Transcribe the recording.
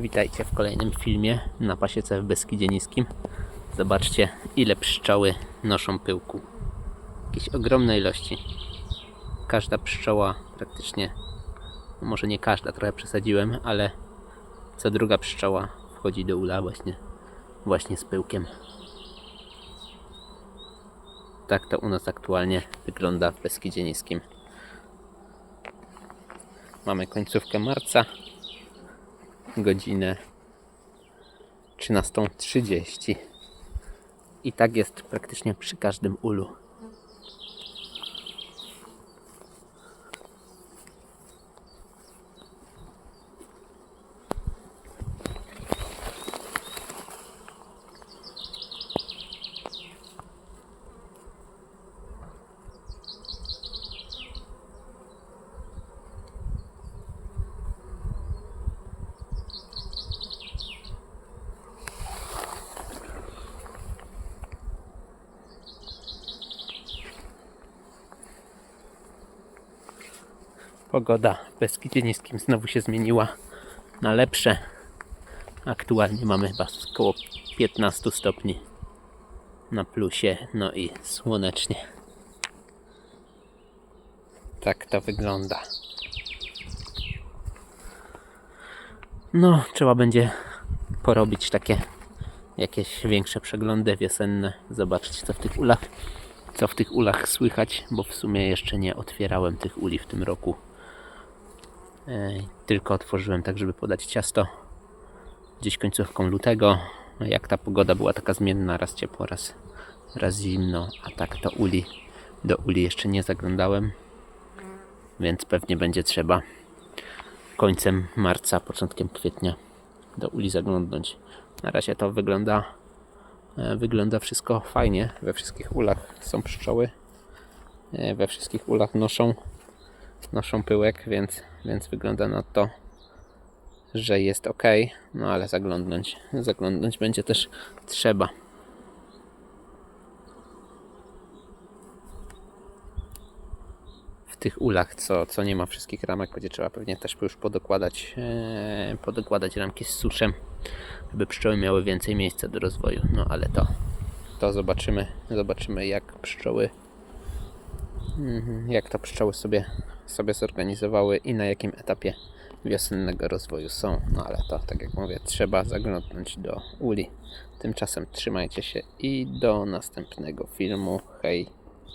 Witajcie w kolejnym filmie na pasiece w Beskidzie Niskim. Zobaczcie ile pszczoły noszą pyłku. Jakieś ogromne ilości. Każda pszczoła praktycznie, no może nie każda, trochę przesadziłem, ale co druga pszczoła wchodzi do ula właśnie, właśnie z pyłkiem. Tak to u nas aktualnie wygląda w Beskidzie Niskim. Mamy końcówkę marca, godzinę 13.30. I tak jest praktycznie przy każdym ulu. Pogoda w Beskidzie Niskim znowu się zmieniła na lepsze. Aktualnie mamy chyba około 15 stopni na plusie, no i słonecznie. Tak to wygląda. No, trzeba będzie porobić takie jakieś większe przeglądy wiosenne, zobaczyć co w tych ulach, co w tych ulach słychać, bo w sumie jeszcze nie otwierałem tych uli w tym roku. Tylko otworzyłem tak, żeby podać ciasto gdzieś końcówką lutego. No Jak ta pogoda była taka zmienna, raz ciepło, raz, raz zimno, a tak to uli, do uli jeszcze nie zaglądałem, więc pewnie będzie trzeba końcem marca, początkiem kwietnia do uli zaglądnąć. Na razie to wygląda, e, wygląda wszystko fajnie. We wszystkich ulach są pszczoły. E, We wszystkich ulach noszą, noszą pyłek, więc, więc wygląda na to, że jest ok. No ale zaglądnąć, zaglądnąć będzie też trzeba. w tych ulach, co, co nie ma wszystkich ramek, będzie trzeba pewnie też już podokładać, e, podokładać ramki z suszem, żeby pszczoły miały więcej miejsca do rozwoju. No ale to, to zobaczymy, zobaczymy jak pszczoły, mhm, jak to pszczoły sobie, sobie zorganizowały i na jakim etapie wiosennego rozwoju są. No ale to, tak jak mówię, trzeba zaglądnąć do uli. Tymczasem trzymajcie się i do następnego filmu. Hej!